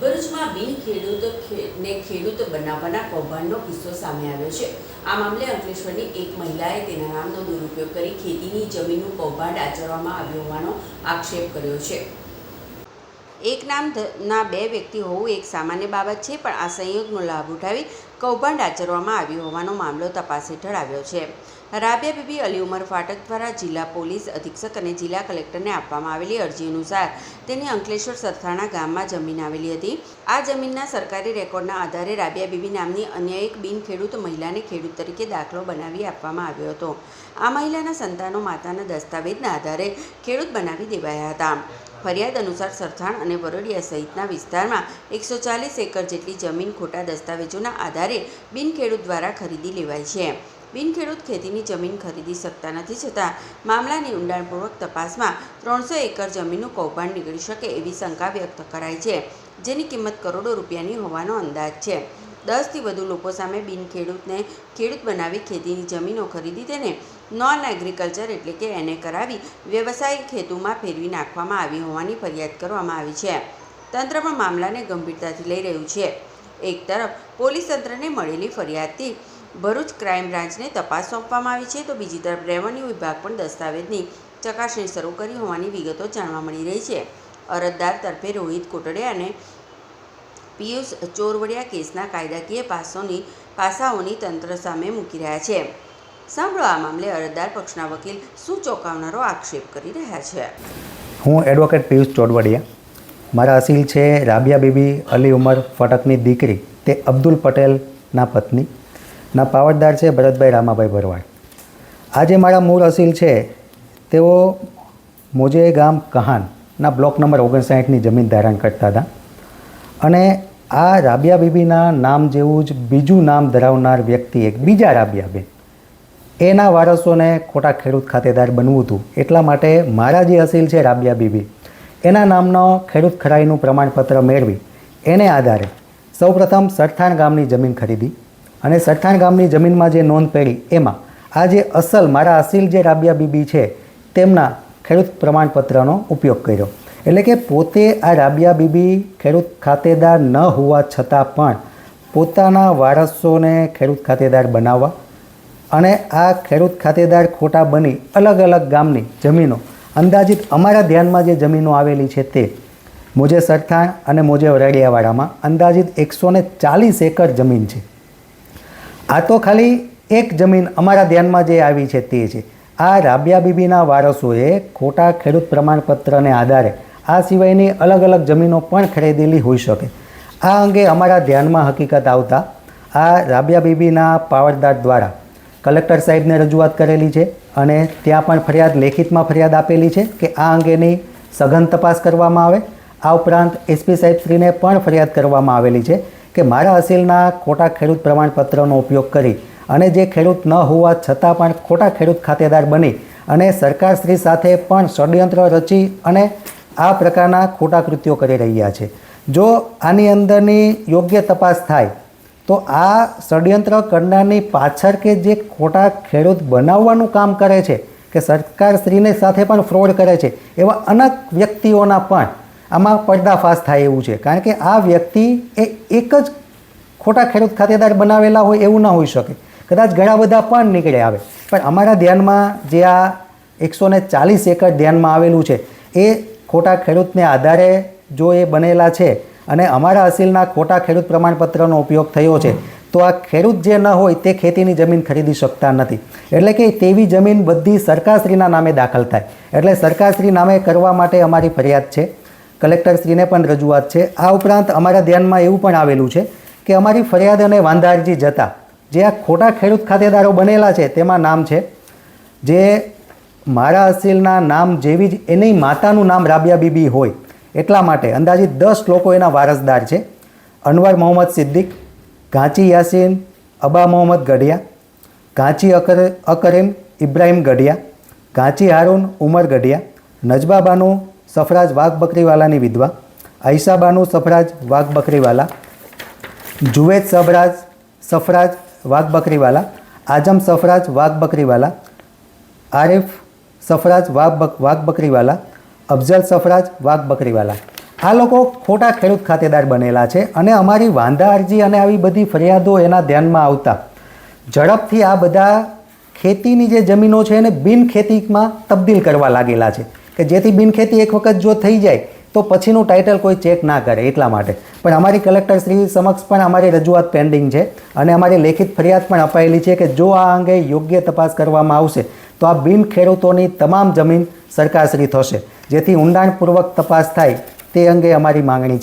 ભરૂચમાં બિન ખેડૂત ને ખેડૂત બનાવવાના કૌભાંડનો કિસ્સો સામે આવ્યો છે. આ મામલે અંકલેશ્વરની એક મહિલાએ તેના નામનો દુરુપયોગ કરી ખેતીની જમીનનું કૌભાંડ આચરવામાં આવ્યો હોવાનો આક્ષેપ કર્યો છે. એક નામ ના બે વ્યક્તિ હોવું એક સામાન્ય બાબત છે, પણ આ સંયોગનો લાભ ઉઠાવી કૌભાંડ આચરવામાં આવ્યું હોવાનો મામલો તપાસ હેઠળ આવ્યો છે. રાબિયા બીબી અલી ઉમર ફાટક દ્વારા જિલ્લા પોલીસ અધિક્ષક અને જિલ્લા કલેક્ટરને આપવામાં આવેલી અરજી અનુસાર તેની અંકલેશ્વર સરથાણા ગામમાં જમીન આવેલી હતી. આ જમીનના સરકારી રેકોર્ડના આધારે રાબિયા બીબી નામની અન્ય એક બિનખેડૂત મહિલાને ખેડૂત તરીકે દાખલો બનાવી આપવામાં આવ્યો હતો. આ મહિલાના સંતાનો માતાના દસ્તાવેજના આધારે ખેડૂત બનાવી દેવાયા હતા. ફરિયાદ અનુસાર સરથાણ અને વરોડિયા સહિતના વિસ્તારમાં એકસો ચાલીસ એકર જેટલી જમીન ખોટા દસ્તાવેજોના આધારે બિનખેડૂત દ્વારા ખરીદી લેવાય છે. બિનખેડૂત ખેતીની જમીન ખરીદી શકતા નથી છતાં મામલાની ઊંડાણપૂર્વક તપાસમાં ત્રણસો એકર જમીનનું કૌભાંડ નીકળી શકે એવી શંકા વ્યક્ત કરાઈ છે, જેની કિંમત કરોડો રૂપિયાની હોવાનો અંદાજ છે. દસથી વધુ લોકો સામે બિનખેડૂતને ખેડૂત બનાવી ખેતીની જમીનો ખરીદી તેને નોન એગ્રીકલ્ચર એટલે કે એને કરાવી વ્યવસાયિક હેતુમાં ફેરવી નાખવામાં આવી હોવાની ફરિયાદ કરવામાં આવી છે. તંત્ર પણ મામલાને ગંભીરતાથી લઈ રહ્યું છે. એક તરફ, પોલીસ તંત્રને મળેલી ફરિયાદથી ભરૂચ ક્રાઇમ બ્રાન્ચને તપાસ સોંપવામાં આવી છે તો બીજી તરફ, રેવન્યુ વિભાગ પણ દસ્તાવેજની ચકાસણી શરૂ કરી હોવાની વિગતો જાણવા મળી રહી છે. અરજદાર તરફે રોહિત કોટડિયા અને પિયુષ ચોરવડિયા કેસના કાયદાકીય પાસોની પાસાઓની તંત્ર સામે મૂકી રહ્યા છે. સાંભળો આ મામલે અરજદાર પક્ષના વકીલ શું ચોંકાવનારો આક્ષેપ કરી રહ્યા છે. હું એડવોકેટ પિયુષ ચોડવડિયા. મારા અસીલ છે રાબિયા બીબી અલી ઉમર ફટકની દીકરી તે અબ્દુલ પટેલના પત્ની. ના પાવડદાર છે ભરતભાઈ રામાભાઈ ભરવાડ. આજે મારા મૂળ અસીલ છે તેઓ મોજે ગામ કહાનના બ્લોક નંબર ઓગણસાઠની જમીન ધારણ કરતા હતા. અને આ રાબિયા બીબીના નામ જેવું જ બીજું નામ ધરાવનાર વ્યક્તિ એક બીજા રાબિયાબેન એના વારસોને ખોટા ખેડૂત ખાતેદાર બનવું હતું. એટલા માટે મારા જે અસીલ છે રાબિયા બીબી, એના નામનો ખેડૂત ખરાઈનું પ્રમાણપત્ર મેળવી, એને આધારે સૌપ્રથમ સરથાણ ગામની જમીન ખરીદી અને સરથાણ ગામની જમીનમાં જે નોંધ પડી એમાં આ જે અસલ મારા અસીલ જે રાબિયા બીબી છે તેમના ખેડૂત પ્રમાણપત્રનો ઉપયોગ કર્યો. એટલે કે પોતે આ રાબિયા બીબી ખેડૂત ખાતેદાર ન હોવા છતાં પણ પોતાના વારસોને ખેડૂત ખાતેદાર બનાવવા અને આ ખેડૂત ખાતેદાર ખોટા બની અલગ અલગ ગામની જમીનો. અંદાજિત અમારા ધ્યાનમાં જે જમીનો આવેલી છે તે મોજે સરથાણ અને મોજે વરાડિયાવાડામાં અંદાજિત એકસો ને ચાલીસ એકર જમીન છે. આ તો ખાલી એક જમીન અમારા ધ્યાનમાં જે આવી છે તે છે. આ રાબિયા બીબીના વારસોએ ખોટા ખેડૂત પ્રમાણપત્રને આધારે આ સિવાયની અલગ અલગ જમીનો પણ ખરીદેલી હોઈ શકે. આ અંગે અમારા ધ્યાનમાં હકીકત આવતા આ રાબિયા બીબીના પાવરદાર દ્વારા કલેક્ટર સાહેબને રજૂઆત કરેલી છે અને ત્યાં પણ ફરિયાદ, લેખિતમાં ફરિયાદ આપેલી છે કે આ અંગેની સઘન તપાસ કરવામાં આવે. આ ઉપરાંત એસપી સાહેબશ્રીને પણ ફરિયાદ કરવામાં આવેલી છે કે મારા અસીલના ખોટા ખેડૂત પ્રમાણપત્રનો ઉપયોગ કરી અને જે ખેડૂત ન હોવા છતાં પણ ખોટા ખેડૂત ખાતેદાર બની અને સરકારશ્રી સાથે પણ ષડયંત્ર રચી અને આ પ્રકારના ખોટા કૃત્યો કરી રહ્યા છે. જો આની અંદરની યોગ્ય તપાસ થાય તો આ ષડયંત્ર કરનારની પાછળ કે જે ખોટા ખેડૂત બનાવવાનું કામ કરે છે, કે સરકારશ્રીને સાથે પણ ફ્રોડ કરે છે, એવા અનેક વ્યક્તિઓના પણ આમાં પર્દાફાશ થાય એવું છે. કારણ કે આ વ્યક્તિ એ એક જ ખોટા ખેડૂત ખાતેદાર બનાવેલા હોય એવું ના હોઈ શકે. કદાચ ઘણા બધા પણ નીકળે આવે. પણ અમારા ધ્યાનમાં જે આ એકસો ને ચાલીસ એકર ધ્યાનમાં આવેલું છે, એ ખોટા ખેડૂતને આધારે જો એ બનેલા છે અને અમારા અસીલના ખોટા ખેડૂત પ્રમાણપત્રનો ઉપયોગ થયો છે. તો આ ખેડૂત જે ન હોય તે ખેતીની જમીન ખરીદી શકતા નથી. એટલે કે તેવી જમીન બધી સરકારશ્રીના નામે દાખલ થાય. એટલે સરકારશ્રી નામે કરવા માટે અમારી ફરિયાદ છે. કલેક્ટરશ્રીને પણ રજૂઆત છે. આ ઉપરાંત અમારા ધ્યાનમાં એવું પણ આવેલું છે કે અમારી ફરિયાદ અને વાંધારજી જતા જે આ ખોટા ખેડૂત ખાતેદારો બનેલા છે તેમાં નામ છે. જે મારા અસીલના નામ જેવી જ એની માતાનું નામ રાબિયા બીબી હોય. એટલા માટે અંદાજિત દસ લોકો એના વારસદાર છે. અનવર મોહમ્મદ સિદ્દીક ઘાંચી યાસીન, અબા મોહમ્મદ ગઢિયા ઘાંચી અકર, અકરીમ ઇબ્રાહિમ ગઢિયા ઘાંચી હારૂન ઉમર ગઢિયા, નજબા બાનુ સફરાજ વાઘ બકરીવાલાની વિધવા બાનુ સફરાજ વાઘ બકરીવાલા, જુવેદ સફરાજ સફરાજ વાઘ બકરીવાલા, આઝમ સફરાજ વાઘ બકરીવાલા, આરિફ સફરાજ વાઘ વાઘ બકરીવાલા અફઝલ સફરાજ વાઘ બકરીવાલા. આ લોકો ખોટા ખેડૂત ખાતેદાર બનેલા છે અને અમારી વાંધા અરજી અને આવી બધી ફરિયાદો એના ધ્યાનમાં આવતા. ઝડપથી આ બધા ખેતીની જે જમીનો છે એને બિનખેતીમાં તબદીલ કરવા લાગેલા છે. કે જેથી બિનખેતી એક વખત જો થઈ જાય, તો પછીનું ટાઇટલ કોઈ ચેક ના કરે એટલા માટે. પણ અમારી કલેક્ટર શ્રી સમક્ષ પણ અમારી રજૂઆત પેન્ડિંગ છે અને અમારી લેખિત ફરિયાદ પણ અપાયેલી છે કે જો આ અંગે યોગ્ય તપાસ કરવામાં આવશે, તો આ બિન ખેડૂતોની તમામ જમીન સરકારશ્રી થશે. જેથી ઊંડાણપૂર્વક તપાસ થાય તે અંગે અમારી માંગણી છે.